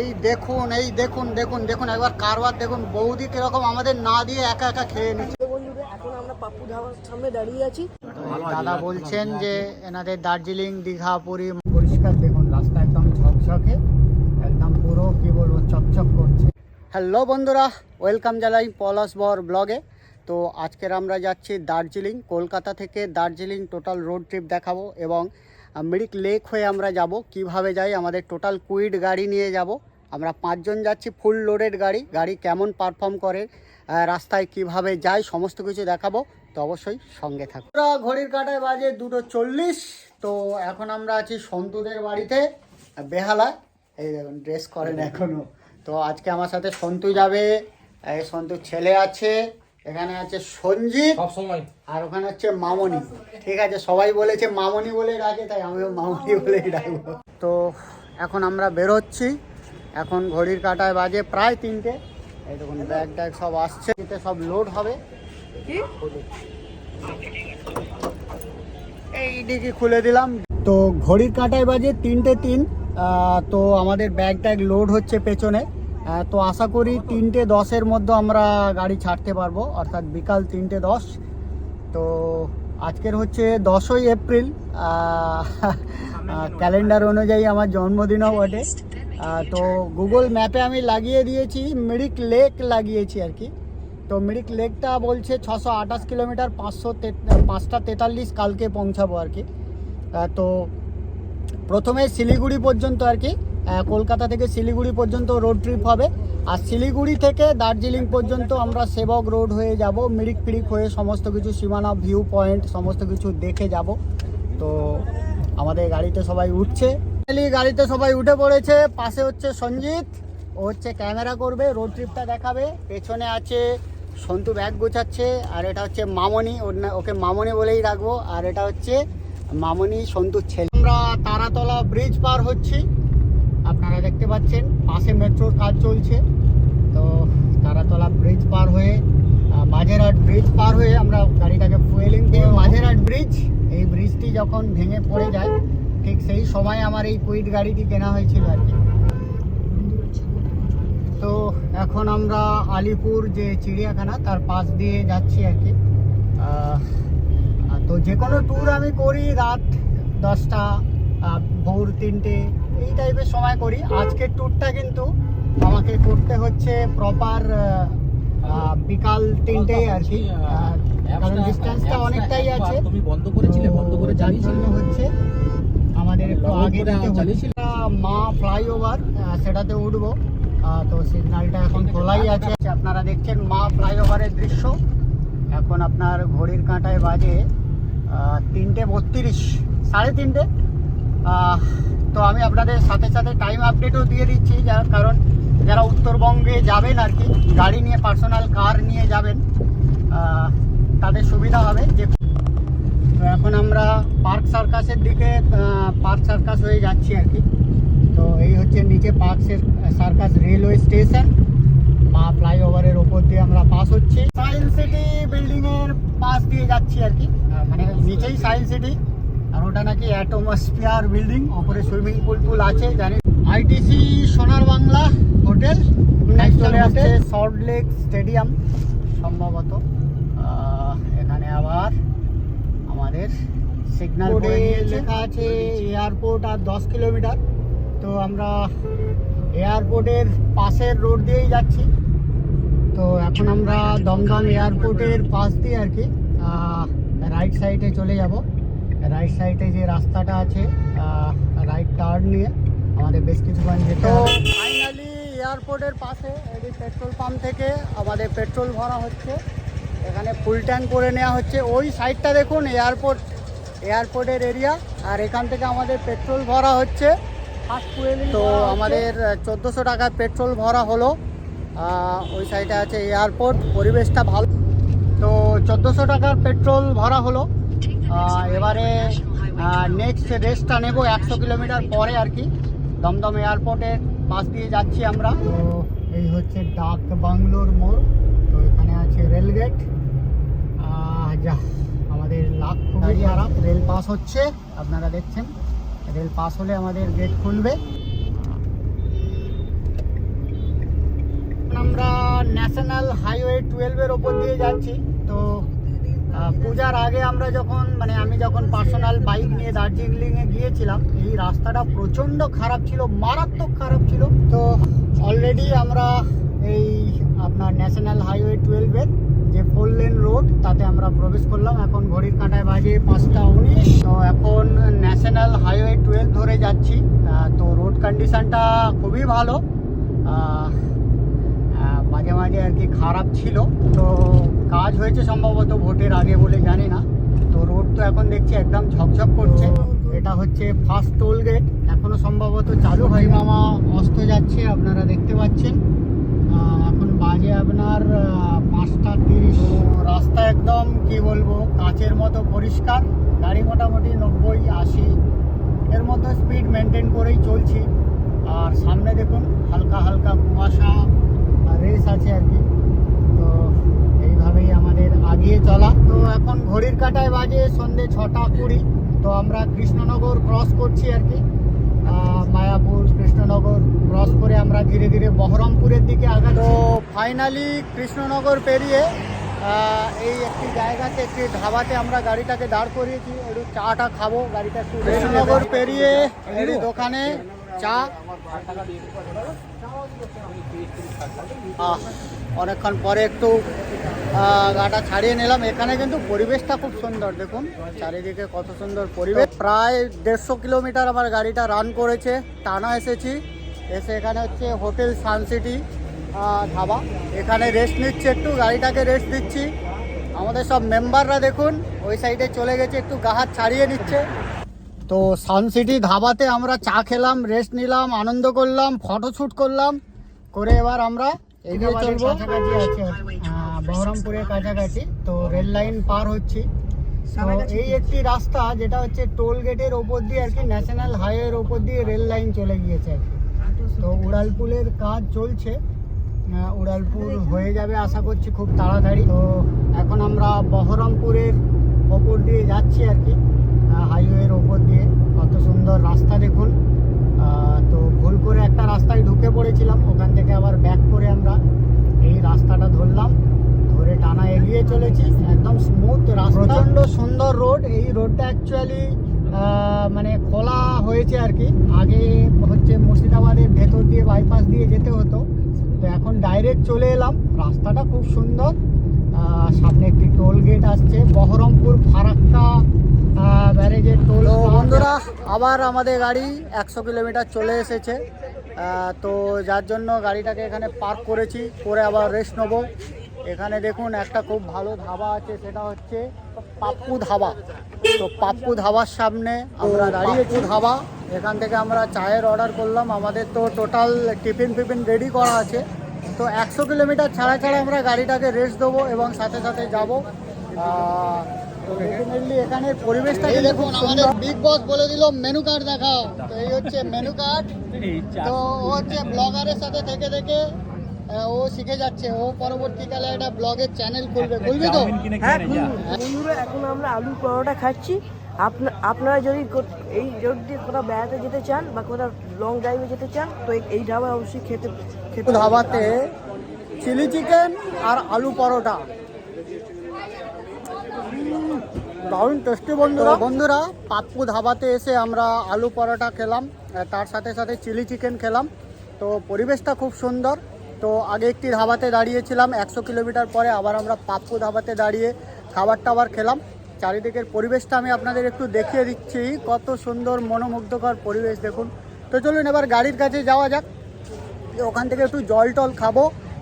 এই দেখুন এই দেখুন দেখুন দেখুন একবার কারবার দেখুন বৌদি কীরকম আমাদের না দিয়ে একা একা খেয়ে নিচ্ছে। এখন আমরা পাপ্পু ধাবার সামনে দাঁড়িয়ে আছি। দাদা বলছেন যে এনাদের দার্জিলিং দীঘা পুরী পরিষ্কার দেখুন রাস্তা একদম ঝকঝকে একদম পুরো কি বলব চকচক করছে। হ্যালো বন্ধুরা ওয়েলকাম জানাই পলাশ বর ব্লগে। তো আজকের আমরা যাচ্ছি দার্জিলিং কলকাতা থেকে দার্জিলিং টোটাল রোড ট্রিপ দেখাবো এবং মিরিক লেক হয়ে আমরা যাব। কীভাবে যাই? আমাদের টোটাল কুইড গাড়ি নিয়ে যাব। আমরা পাঁচজন যাচ্ছি, ফুল লোডেড গাড়ি। গাড়ি কেমন পারফর্ম করে রাস্তায় কীভাবে যায়, সমস্ত কিছু দেখাবো। তো অবশ্যই সঙ্গে থাকো। আমরা ঘড়ির কাটায় বাজে দুটো চল্লিশ। তো এখন আমরা আছি সন্তুদের বাড়িতে, বেহালায়। এই দেখুন ড্রেস করেন এখনও তো আজকে আমার সাথে সন্তু যাবে। সন্তুর ছেলে আছে। এখানে আছে সঞ্জিত সব আর ওখানে হচ্ছে মামনি। ঠিক আছে সবাই বলেছে মামনি বলে ডাকে তাই আমিও মামনি বলেই ডাকবো। তো এখন আমরা বেরোচ্ছি। এখন ঘড়ির কাটায় বাজে প্রায় তিনটে। এই দেখুন ব্যাগ ট্যাগ সব আসছে। এতে সব লোড হবে। এই দিকে খুলে দিলাম। তো ঘড়ির কাঁটায় বাজে তিনটে তিন। তো আমাদের ব্যাগ ট্যাগ লোড হচ্ছে পেছনে। তো আশা করি তিনটে দশের মধ্যে আমরা গাড়ি ছাড়তে পারব, অর্থাৎ বিকাল তিনটে দশ। তো আজকের হচ্ছে দশই এপ্রিল ক্যালেন্ডার অনুযায়ী আমার জন্মদিনও বটে। তো গুগল ম্যাপে আমি লাগিয়ে দিয়েছি, মিরিক লেক লাগিয়েছি আর কি। তো মিরিক লেকটা বলছে ছশো আঠাশ কিলোমিটার, পাঁচশো পাঁচটা তেতাল্লিশ কালকে পৌঁছাবো আর কি। তো প্রথমে শিলিগুড়ি পর্যন্ত আর কি। কলকাতা থেকে শিলিগুড়ি পর্যন্ত রোড ট্রিপ হবে। আর শিলিগুড়ি থেকে দার্জিলিং পর্যন্ত আমরা সেবক রোড হয়ে যাব, মিরিক ফিরিক হয়ে সমস্ত কিছু সীমানা ভিউ পয়েন্ট সমস্ত কিছু দেখে যাব। তো আমাদের গাড়িতে সবাই উঠছে। গাড়িতে সবাই উঠে পড়েছে। পাশে হচ্ছে সঞ্জিত। ও হচ্ছে ক্যামেরা করবে রোড ট্রিপটা দেখাবে। পেছনে আছে সন্তু ব্যাগ গোছাচ্ছে, আর এটা হচ্ছে মামনি। ওকে মামনি বলেই রাখব। আর এটা হচ্ছে মামনি সন্তুর ছেলে। আমরা তারাতলা ব্রিজ পার হচ্ছি। আপনারা দেখতে পাচ্ছেন পাশে মেট্রোর কাজ চলছে। তো তারাতলা ব্রিজ পার হয়ে মাঝেরহাট ব্রিজ পার হয়ে আমরা গাড়িটাকে ফুয়েলিং দিয়ে মাঝেরহাট ব্রিজ এই ব্রিজটি যখন ভেঙে পড়ে যায় ঠিক সেই সময় আমার এই কুইট গাড়িটি কেনা হয়েছিল আর কি। তো এখন আমরা আলিপুর যে চিড়িয়াখানা তার পাশ দিয়ে যাচ্ছি আর কি। তো যে কোনো ট্যুর আমি করি রাত দশটা ভোর তিনটে এই টাইপের সময় করি। আজকের ট্যুরটা কিন্তু আমাকে করতে হচ্ছে প্রপার বিকাল তিনটেই আর কি। কারণ ডিস্টেন্সটা অনেকটাই আছে। তুমি বন্ধ করেছিলে বন্ধ করে চালিয়েছিলে হচ্ছে আমাদের একটু আগে চালিয়েছিলে? মা ফ্লাইওভার সেটাতে উঠবো। তো সিগন্যালটা এখন খোলাই আছে। আপনারা দেখছেন মা ফ্লাইওভারের দৃশ্য। এখন আপনার ঘড়ির কাঁটায় বাজে তিনটে বত্রিশ সাড়ে তিনটে। আহ, তো আমি আপনাদের সাথে সাথে টাইম আপডেটও দিয়ে দিচ্ছি যার কারণ যারা উত্তরবঙ্গে যাবেন আর কি, গাড়ি নিয়ে পার্সোনাল কার নিয়ে যাবেন তাদের সুবিধা হবে। যে এখন আমরা পার্ক সার্কাসের দিকে পার্ক সার্কাস হয়ে যাচ্ছি আর কি। তো এই হচ্ছে নিচে পার্ক সার্কাস রেলওয়ে স্টেশন মা ফ্লাইওভারের ওপর দিয়ে আমরা পাস হচ্ছি। সায়েন্স সিটি বিল্ডিংয়ের পাশ দিয়ে যাচ্ছি আর কি। মানে নিচেই সায়েন্স সিটি আর ওটা নাকি অ্যাটোমসফিয়ার বিল্ডিং ওপরে সুইমিং পুল টুল আছে জানি। আইটিসি সোনার বাংলা হোটেল চলে আসছে সল্ট লেক স্টেডিয়াম সম্ভবত। এখানে আবার আমাদের সিগন্যাল লেখা আছে এয়ারপোর্ট আর দশ কিলোমিটার তো আমরা এয়ারপোর্টের পাশের রোড দিয়েই যাচ্ছি। তো এখন আমরা দমদম এয়ারপোর্টের পাশ দিয়ে আর কি রাইট সাইডে চলে যাব। রাইট সাইডে যে রাস্তাটা আছে রাইট টার্ন নিয়ে আমাদের বেশ কিছুক্ষণ যেতে ফাইনালি এয়ারপোর্টের পাশে এই পেট্রোল পাম্প থেকে আমাদের পেট্রোল ভরা হচ্ছে এখানে ফুল ট্যাঙ্ক করে নেওয়া হচ্ছে। ওই সাইডটা দেখুন এয়ারপোর্ট এয়ারপোর্টের এরিয়া আর এখান থেকে আমাদের পেট্রোল ভরা হচ্ছে। তো আমাদের চোদ্দোশো টাকার পেট্রোল ভরা হলো। ওই সাইডে আছে এয়ারপোর্ট পরিবেশটা ভালো। তো চোদ্দোশো টাকার পেট্রোল ভরা হলো। এবারে নেক্সট রেস্টটা নেব একশো কিলোমিটার পরে আর কি। দমদম এয়ারপোর্টের পাশ দিয়ে যাচ্ছি আমরা। তো এই হচ্ছে ডাক বাংলোর মোড়। তো এখানে আছে রেলগেট যা আমাদের লাখ খুবই খারাপ। রেল পাস হচ্ছে। আপনারা দেখছেন। রেল পাস হলে আমাদের গেট খুলবে। আমরা ন্যাশনাল হাইওয়ে টুয়েলভের ওপর দিয়ে যাচ্ছি। তো পূজার আগে আমরা যখন মানে আমি যখন পার্সোনাল বাইক নিয়ে দার্জিলিংয়ে গিয়েছিলাম, এই রাস্তাটা প্রচণ্ড খারাপ ছিল, মারাত্মক খারাপ ছিল। তো অলরেডি আমরা এই আপনার ন্যাশনাল হাইওয়ে টুয়েলভের যে ফোর লেন রোড তাতে আমরা প্রবেশ করলাম। এখন ঘড়ির কাঁটায় বাজে পাঁচটা উনিশ। তো এখন ন্যাশনাল হাইওয়ে টুয়েলভ ধরে যাচ্ছি। তো রোড কন্ডিশনটা খুবই ভালো। মাঝে মাঝে আর কি খারাপ ছিল। তো কাজ হয়েছে সম্ভবত ভোটের আগে বলে জানি না। তো রোড তো এখন দেখছি একদম ঝকঝক করছে। এটা হচ্ছে ফার্স্ট টোল গেট এখনও সম্ভবত চালু হয় মামা অস্ত যাচ্ছে, আপনারা দেখতে পাচ্ছেন। এখন বাজে আপনার পাঁচটা তিরিশ। রাস্তা একদম কি বলব, কাচের মতো পরিষ্কার। গাড়ি মোটামুটি নব্বই, আশি। এর মধ্যে স্পিড মেনটেন করেই চলছি। আর সামনে দেখুন, হালকা হালকা কুয়াশা। রেস আছে আর কি। তো এইভাবেই আমাদের আগিয়ে চলা। তো এখন ঘড়ির কাঁটায় বাজে সন্ধে ছটা কুড়ি। তো আমরা কৃষ্ণনগর ক্রস করছি আর কি। মায়াপুর কৃষ্ণনগর ক্রস করে আমরা ধীরে ধীরে বহরমপুরের দিকে আগাচ্ছি। তো ফাইনালি কৃষ্ণনগর পেরিয়ে এই একটি জায়গাতে একটি ধাবাতে আমরা গাড়িটাকে দাঁড় করিয়েছি। একটু চাটা খাব গাড়িটা একটু কৃষ্ণনগর পেরিয়ে দোকানে চা। অনেকক্ষণ পরে একটু গাটা ছাড়িয়ে নিলাম। এখানে কিন্তু পরিবেশটা খুব সুন্দর, দেখুন। চারিদিকে কত সুন্দর পরিবেশ। প্রায় দেড়শো কিলোমিটার আমার গাড়িটা রান করেছে। টানা এসেছি। এসে এখানে হচ্ছে হোটেল সানসিটি ধাবা। এখানে রেস্ট নিচ্ছে একটু, গাড়িটাকে রেস্ট দিচ্ছি। আমাদের সব মেম্বাররা দেখুন, ওই সাইডে চলে গেছে, একটু গাহাত ছাড়িয়ে নিচ্ছে। তো সানসিটি ধাবাতে আমরা চা খেলাম রেস্ট নিলাম, আনন্দ করলাম ফটো শ্যুট করলাম। করে এবার আমরা এগিয়ে চলবো। বহরমপুরের কাছাকাছি। তো রেল লাইন পার হচ্ছি। এই একটি রাস্তা যেটা হচ্ছে টোল গেটের ওপর দিয়ে আর কি ন্যাশনাল হাইওয়ের ওপর দিয়ে রেল লাইন চলে গিয়েছে আর কি। তো উড়ালপুলের কাজ চলছে। উড়ালপুর হয়ে যাবে আশা করছি খুব তাড়াতাড়ি। তো এখন আমরা বহরমপুরের ওপর দিয়ে যাচ্ছি আর কি হাইওয়ের ওপর দিয়ে। কত সুন্দর রাস্তা দেখুন। তো ভুল করে একটা রাস্তায় ঢুকে পড়েছিলাম। ওখান থেকে আবার ব্যাক করে আমরা এই রাস্তাটা ধরলাম। ধরে টানা এগিয়ে চলেছি। একদম স্মুথ রাস্তা। প্রচণ্ড সুন্দর রোড এই রোডটা অ্যাকচুয়ালি মানে খোলা হয়েছে আর কি। আগে হচ্ছে মুর্শিদাবাদের ভেতর দিয়ে বাইপাস দিয়ে যেতে হতো। তো এখন ডাইরেক্ট চলে এলাম। রাস্তাটা খুব সুন্দর। সামনে একটি টোল গেট আসছে। বহরমপুর ফারাক্কা টোল বন্ধুরা আবার আমাদের গাড়ি একশো কিলোমিটার চলে এসেছে। তো যার জন্য গাড়িটাকে এখানে পার্ক করেছি করে আবার রেস্ট নেব। এখানে দেখুন একটা খুব ভালো ধাবা আছে সেটা হচ্ছে পাপ্পু ধাবা। তো পাপ্পু ধাবার সামনে আমরা দাঁড়িয়েছি ধাবা। এখান থেকে আমরা চায়ের অর্ডার করলাম। আমাদের তো টোটাল টিফিন ফিফিন রেডি করা আছে। তো একশো কিলোমিটার ছাড়া ছাড়া আমরা গাড়িটাকে রেস্ট দেবো এবং সাথে সাথে যাব। তো ডেফিনেটলি এখানের পরিবেশটা দেখুন আমাদের বিগ বস বলে দিল মেনু কার্ড দেখাও। তো এই হচ্ছে মেনু কার্ড তো ও হচ্ছে ব্লগারের সাথে থেকে থেকে ও শিখে যাচ্ছে। ও পরবর্তীকালে একটা ব্লগের চ্যানেল খুলবে। খুলবি তো? হ্যাঁ খুলবো। বন্ধুরা এখন আমরা আলু পরোটা খাচ্ছি। আপনা- আপনারা যদি এই রোড দিয়ে কোথাও বেড়াতে যেতে চান বা কোথাও লং ড্রাইভে যেতে চান তো এই- এই ধাবা অবশ্যই খেতে খেতে ধাবাতে চিলি চিকেন আর আলু পরোটা। দারুণ টেস্টি বন্ধুরা। বন্ধুরা, পাপ্পু ধাবাতে এসে আমরা আলু পরোটা খেলাম তার সাথে সাথে চিলি চিকেন খেলাম। তো পরিবেশটা খুব সুন্দর। তো আগে একটি ধাবাতে দাঁড়িয়েছিলাম, একশো কিলোমিটার পরে আবার আমরা পাপ্পু ধাবাতে দাঁড়িয়ে খাবার টাবার খেলাম। চারিদিকের পরিবেশটা আমি আপনাদের একটু দেখিয়ে দিচ্ছি, কত সুন্দর মনোমুগ্ধকর পরিবেশ দেখুন। তো চলুন এবার গাড়ির কাছে যাওয়া যাক। ওখান থেকে একটু জল টল খাব,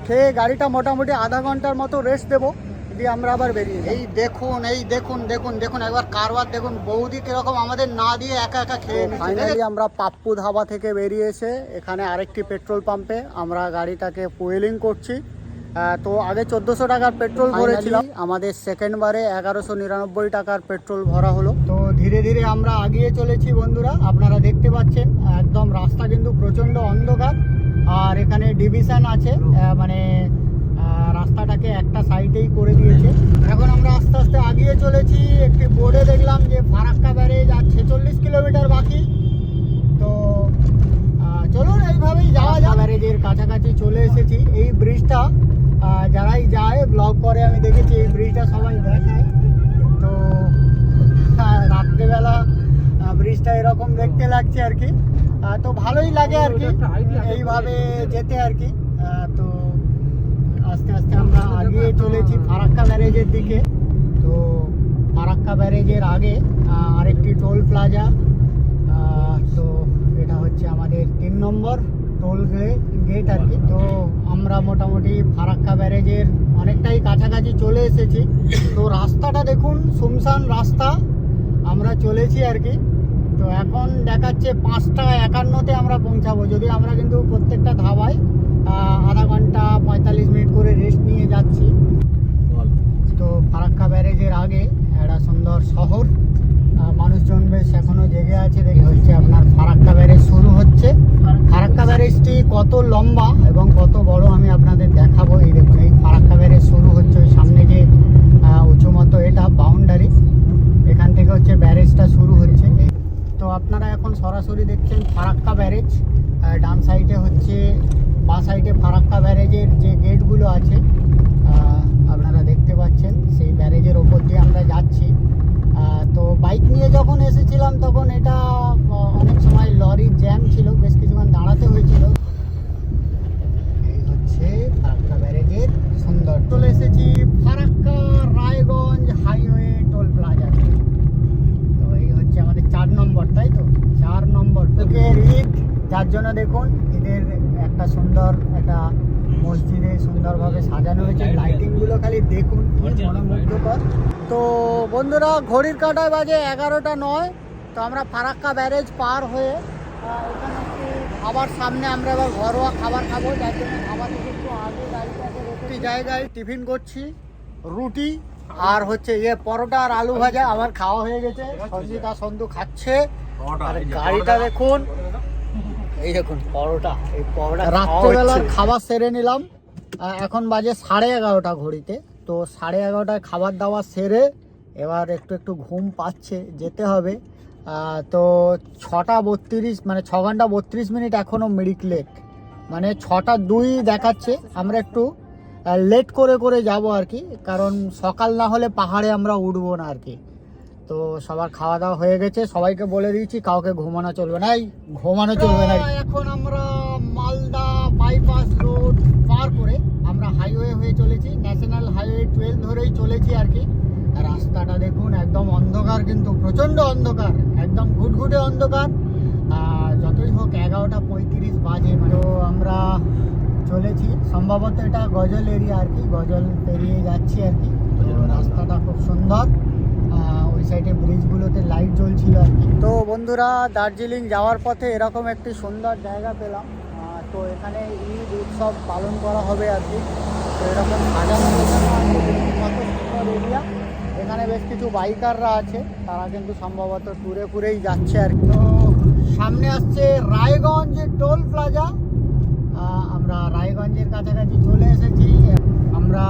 খেয়ে গাড়িটা মোটামুটি আধা ঘণ্টার মতো রেস্ট দেবো। দিয়ে আমরা আবার বেরিয়ে এই দেখুন এই দেখুন দেখুন দেখুন একবার কারবার দেখুন বৌদি কীরকম আমাদের না দিয়ে একা একা খেয়ে ফাইনালি আমরা পাপ্পু ধাবা থেকে বেরিয়ে এসে এখানে আরেকটি পেট্রোল পাম্পে। আমরা গাড়িটাকে ফুয়েলিং করছি। তো আগে চোদ্দোশো টাকার পেট্রোল ভরেছিলাম। আমাদের সেকেন্ড বারে এগারোশো নিরানব্বই টাকার পেট্রোল ভরা হলো। তো ধীরে ধীরে আমরা আগিয়ে চলেছি বন্ধুরা আপনারা দেখতে পাচ্ছেন একদম রাস্তা কিন্তু প্রচণ্ড অন্ধকার। আর এখানে ডিভিশন আছে মানে রাস্তাটাকে একটা সাইডেই করে দিয়েছে। এখন আমরা আস্তে আস্তে আগিয়ে চলেছি একটি বোর্ডে দেখলাম যে ফারাক্কা ব্যারেজ আর ছেচল্লিশ কিলোমিটার বাকি। তো চলুন এইভাবেই যাওয়া যাক। ব্যারেজের কাছাকাছি চলে এসেছি। এই ব্রিজটা যারাই যায় ব্লগ করে আমি দেখেছি এই ব্রিজটা সবাই দেখায় তো রাত্রেবেলা ব্রিজটা এরকম দেখতে লাগছে আর কি। তো ভালোই লাগে আর কি। এইভাবে যেতে আর কি। তো আস্তে আস্তে আমরা আগিয়ে চলেছি ফারাক্কা ব্যারেজের দিকে। তো ফারাক্কা ব্যারেজের আগে আরেকটি টোল প্লাজা তো এটা হচ্ছে আমাদের তিন নম্বর টোল গেট আর কি। তো আমরা মোটামুটি ফারাক্কা ব্যারেজের অনেকটাই কাছাকাছি চলে এসেছি। তো রাস্তাটা দেখুন শুনশান রাস্তা। আমরা চলেছি আর কি। তো এখন দেখাচ্ছে পাঁচটা একান্নতে আমরা পৌঁছাবো। যদি আমরা কিন্তু প্রত্যেকটা ধাবায় আধা ঘণ্টা পঁয়তাল্লিশ মিনিট করে রেস্ট নিয়ে যাচ্ছি। তো ফারাক্কা ব্যারেজের আগে একটা সুন্দর শহর। মানুষজন বেশ এখনও জেগে আছে, দেখে হচ্ছে আপনার ফারাক্কা ব্যারেজ শুরু হচ্ছে। ফারাক্কা ব্যারেজটি কত লম্বা এবং কত বড় আমি আপনাদের দেখাবো। এই দেখুন, এই ফারাক্কা ব্যারেজ শুরু হচ্ছে ওই সামনে যে উঁচু মতো এটা বাউন্ডারি এখান থেকে হচ্ছে ব্যারেজটা শুরু হচ্ছে। তো আপনারা এখন সরাসরি দেখছেন ফারাক্কা ব্যারেজ। ডান সাইডে হচ্ছে বা সাইডে ফারাক্কা ব্যারেজের যে গেটগুলো আছে আপনারা দেখতে পাচ্ছেন, সেই ব্যারেজের ওপর দিয়ে আমরা যাচ্ছি আহ, তো বাইক নিয়ে যখন এসেছিলাম তখন এটা আহ, অনেক সময় লরির জ্যাম ছিল বেশ কিছুক্ষণ দাঁড়াতে হয়েছিল এই হচ্ছে ফারাক্কা ব্যারেজের সুন্দর চলে এসেছি ফারাক্কা রায়গঞ্জ হাইওয়ে টোল প্লাজাতে তো এই হচ্ছে আমাদের চার নম্বর তাই তো চার নম্বর তোকের ঈদ যার জন্য দেখুন ঈদের একটা সুন্দর একটা মসজিদে সুন্দরভাবে সাজানো হয়েছে লাইটিংগুলো খালি দেখুন কি মনোমুগ্ধকর তো বন্ধুরা ঘড়ির কাঁটায় বাজে এগারোটা নয় তো আমরা ফারাক্কা ব্যারেজ পার হয়ে এখানে একটু খাবার সামনে আমরা এবার ঘরোয়া খাবার খাব যার জন্য খাবার একটু আগে গাড়িটাকে রেখে জায়গায় টিফিন করছি রুটি আর হচ্ছে ইয়ে পরোটা আর আলু ভাজা আমার খাওয়া হয়ে গেছে সঞ্জিতা সন্ধু খাচ্ছে আর গাড়িটা দেখুন এই দেখুন পরোটা এই পরোটা রাত্রেবেলার খাবার সেরে নিলাম এখন বাজে সাড়ে এগারোটা ঘড়িতে তো সাড়ে এগারোটায় খাবার দাবার সেরে এবার একটু একটু ঘুম পাচ্ছে, যেতে হবে। তো ছটা বত্রিশ মানে ছ ঘণ্টা বত্রিশ মিনিট এখনও মেরিক লেট মানে ছটা দুই দেখাচ্ছে, আমরা একটু লেট করে করে যাব আর কি, কারণ সকাল না হলে পাহাড়ে আমরা উঠবো না আর কি। তো সবার খাওয়া দাওয়া হয়ে গেছে, সবাইকে বলে দিয়েছি, কাউকে ঘুমানো চলবে না। এই ঘুমানো চলবে না। এখন আমরা মালদা বাইপাস রোড পার করে আমরা হাইওয়ে হয়ে চলেছি, ন্যাশনাল হাইওয়ে টুয়েলভ ধরেই চলেছি আর কি। রাস্তাটা দেখুন একদম অন্ধকার কিন্তু প্রচণ্ড অন্ধকার একদম ঘুটঘুটে অন্ধকার। আর যতই হোক এগারোটা পঁয়ত্রিশ বাজে তো আমরা চলেছি। সম্ভবত এটা গজল এরিয়া আর কি গজল পেরিয়ে যাচ্ছি আর কি। রাস্তাটা খুব সুন্দর। ওই সাইডে ব্রিজগুলোতে লাইট জ্বলছিল আর কি। তো বন্ধুরা দার্জিলিং যাওয়ার পথে এরকম একটি সুন্দর জায়গা পেলাম। তো এখানে ঈদ উৎসব পালন করা হবে আর কি। তো এরকম সাজানো গোছানো কত সুন্দর এরিয়া এখানে বেশ কিছু বাইকাররা আছে, তারা কিন্তু সম্ভবত ট্যুরে ফুরেই যাচ্ছে আর তো সামনে আসছে রায়গঞ্জ টোল প্লাজা। আমরা রায়গঞ্জের কাছাকাছি চলে এসেছি। আমরা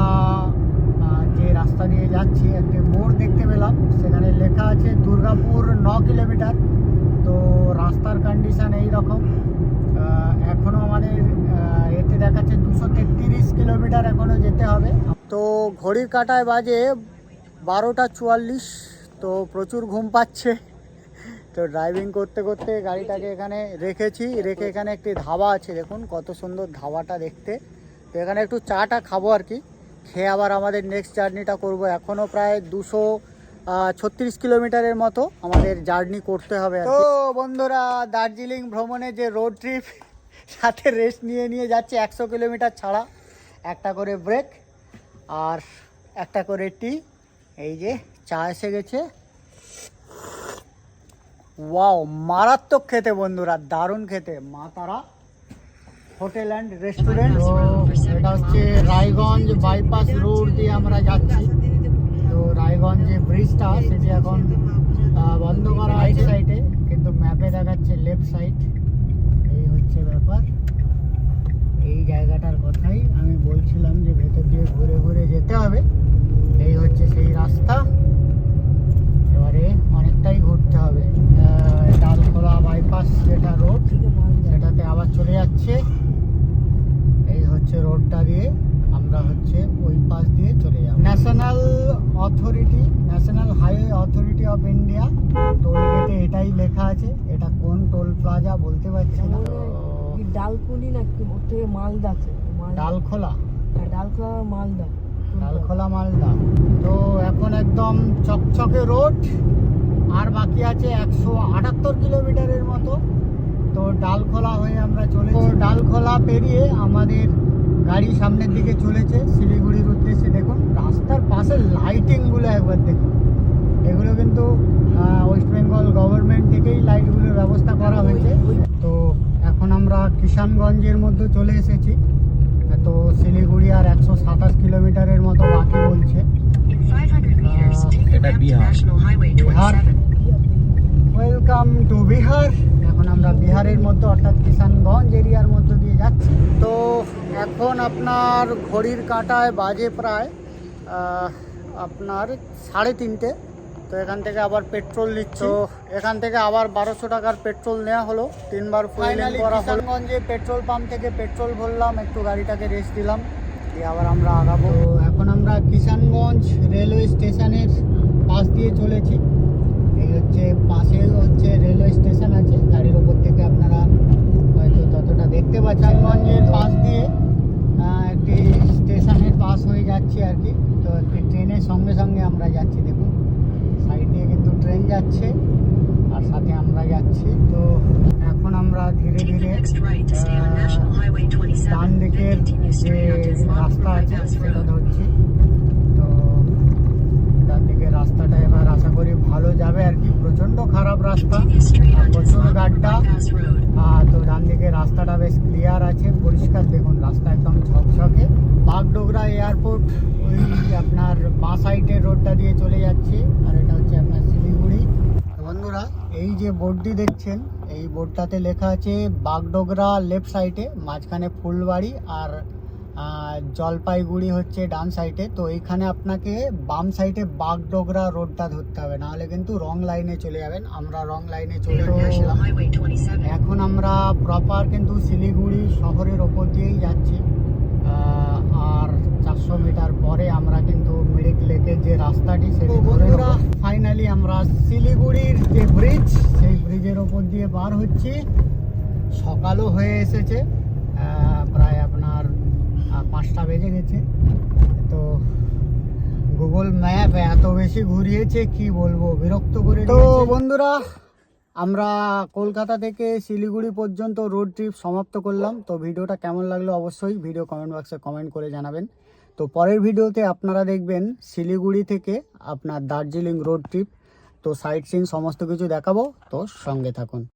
যে রাস্তা দিয়ে যাচ্ছি, একটি মোড় দেখতে পেলাম। সেখানে লেখা আছে দুর্গাপুর ন কিলোমিটার। তো রাস্তার কন্ডিশন এই রকম। এখনও আমাদের এতে দেখাচ্ছে দুশো তেত্রিশ কিলোমিটার এখনও যেতে হবে। তো ঘড়ির কাঁটায় বাজে বারোটা চুয়াল্লিশ, তো প্রচুর ঘুম পাচ্ছে। তো ড্রাইভিং করতে করতে গাড়িটাকে এখানে রেখেছি, রেখে এখানে একটি ধাবা আছে, দেখুন কত সুন্দর ধাবাটা দেখতে। তো এখানে একটু চাটা খাব আর কি, খেয়ে আবার আমাদের নেক্সট জার্নিটা করব। এখনও প্রায় দুশো ছত্রিশ কিলোমিটারের মতো আমাদের জার্নি করতে হবে তো বন্ধুরা, দার্জিলিং ভ্রমণে যে রোড ট্রিপ সাথে রেস্ট নিয়ে নিয়ে যাচ্ছে একশো কিলোমিটার ছাড়া। একটা করে ব্রেক আর একটা করে টি এই যে চা এসে গেছে। ওয়াও মারাত্মক খেতে বন্ধুরা দারুণ খেতে। মা তারা হোটেল অ্যান্ড রেস্টুরেন্ট। এটা হচ্ছে রায়গঞ্জ বাইপাস রোড দিয়ে আমরা যাচ্ছি। তো রায়গঞ্জ যে ব্রিজটা সেটি এখন বন্ধ করা আছে। সাইডে কিন্তু ম্যাপে দেখাচ্ছে লেফট সাইড এই হচ্ছে ব্যাপার। এই জায়গাটার কথাই আমি বলছিলাম যে ভেতর দিয়ে ঘুরে ঘুরে যেতে হবে এই হচ্ছে সেই রাস্তা এবারে অনেকটাই ঘুরতে হবে আহ, ডালখোলা বাইপাস যেটা রোড সেটাতে আবার চলে যাচ্ছে এই হচ্ছে রোডটা দিয়ে আমরা আমরা হচ্ছে ওই পাশ দিয়ে চলে যাব national authority national highway authority of India toll গেটে এটাই লেখা আছে এটা কোন টোল প্লাজা বলতে পারছি না তো কি ডালকুনি না কি ওর থেকে মালদা আছে ডালখোলা? হ্যাঁ, ডালখোলা মালদা। ডালখোলা মালদা। তো এখন একদম চকচকে রোড আর বাকি আছে একশো আটাত্তর কিলোমিটারের মতো। তো ডালখোলা হয়ে আমরা চলেছি। ডালখোলা পেরিয়ে আমাদের গাড়ি সামনের দিকে চলেছে শিলিগুড়ির উদ্দেশ্যে। দেখুন রাস্তার পাশে লাইটিংগুলো একবার দেখুন। এগুলো কিন্তু ওয়েস্ট বেঙ্গল গভর্নমেন্ট থেকেই লাইটগুলোর ব্যবস্থা করা হয়েছে। তো আমরা কিষানগঞ্জের মধ্যে চলে এসেছি। তো শিলিগুড়ি আর একশো সাতাশ কিলোমিটারের মতো বাকি বলছে। এটা Bihar. Bihar. Welcome to Bihar. এখন আমরা বিহারের মধ্যে অর্থাৎ কিষানগঞ্জ এরিয়ার মধ্যে দিয়ে যাচ্ছি। তো এখন আপনার ঘড়ির কাঁটায় বাজে প্রায় আপনার সাড়ে তিনটে। তো এখান থেকে আবার পেট্রোল নিচ্ছে। তো এখান থেকে আবার বারোশো টাকার পেট্রোল নেওয়া হলো। তিনবার ফাইনালি কিষানগঞ্জে পেট্রোল পাম্প থেকে পেট্রোল ভরলাম একটু গাড়িটাকে রেস্ট দিলাম। দিয়ে আবার আমরা আগাবো। এখন আমরা কিষানগঞ্জ রেলওয়ে স্টেশনের পাশ দিয়ে চলেছি। এই হচ্ছে পাশে হচ্ছে রেলওয়ে স্টেশন আছে। গাড়ির ওপর থেকে আপনারা হয়তো ততটা দেখতে পাচ্ছেন গঞ্জের পাশ দিয়ে একটি স্টেশনের পাশ হয়ে যাচ্ছি আর কি। তো একটি ট্রেনের সঙ্গে সঙ্গে আমরা যাচ্ছি দেখুন সাইড দিয়ে কিন্তু ট্রেন যাচ্ছে আর সাথে আমরা যাচ্ছি। তো এখন আমরা ধীরে ধীরে ডান দিকের যে রাস্তা আছে সেটা ধরছি। তো ডান দিকের রাস্তাটা এবার আশা করি ভালো যাবে আর কি প্রচণ্ড খারাপ রাস্তা প্রচুর গাড্ডা। আর তো ডান দিকে রাস্তাটা বেশ ক্লিয়ার আছে পরিষ্কার। দেখুন রাস্তা একদম ঝকঝকে। বাগডোগরা এয়ারপোর্ট আপনার বাঁ সাইডের রোডটা দিয়ে চলে যাচ্ছে আর এটা হচ্ছে আপনার শিলিগুড়ি। বন্ধুরা এই যে বোর্ডটি দেখছেন এই বোর্ডটাতে লেখা আছে বাগডোগরা লেফট সাইডে মাঝখানে ফুলবাড়ি আর জলপাইগুড়ি হচ্ছে ডান সাইডে। তো এইখানে আপনাকে বাম সাইডে বাগডোগরা রোডটা ধরতে হবে নাহলে কিন্তু রং লাইনে চলে যাবেন। আমরা রং লাইনে চলে এখন আমরা প্রপার কিন্তু শিলিগুড়ি শহরের ওপর দিয়েই যাচ্ছি। আর চারশো মিটার পরে আমরা কিন্তু মিরিক লেকের যে রাস্তাটি সেটি ধরে ফাইনালি আমরা শিলিগুড়ির যে ব্রিজ সেই ব্রিজের ওপর দিয়ে পার হচ্ছি। সকালও হয়ে এসেছে প্রায় আপনার পাঁচটা বেজে গেছে। তো গুগল ম্যাপ এত বেশি ঘুরিয়েছে কি বলব বিরক্ত করে তো বন্ধুরা আমরা কলকাতা থেকে শিলিগুড়ি পর্যন্ত রোড ট্রিপ সমাপ্ত করলাম। তো ভিডিওটা কেমন লাগল অবশ্যই ভিডিও কমেন্ট বক্সে কমেন্ট করে জানাবেন। তো পরের ভিডিওতে আপনারা দেখবেন শিলিগুড়ি থেকে আপনার দার্জিলিং রোড ট্রিপ তো সাইট সিন সমস্ত কিছু দেখাবো, তো সঙ্গে থাকুন।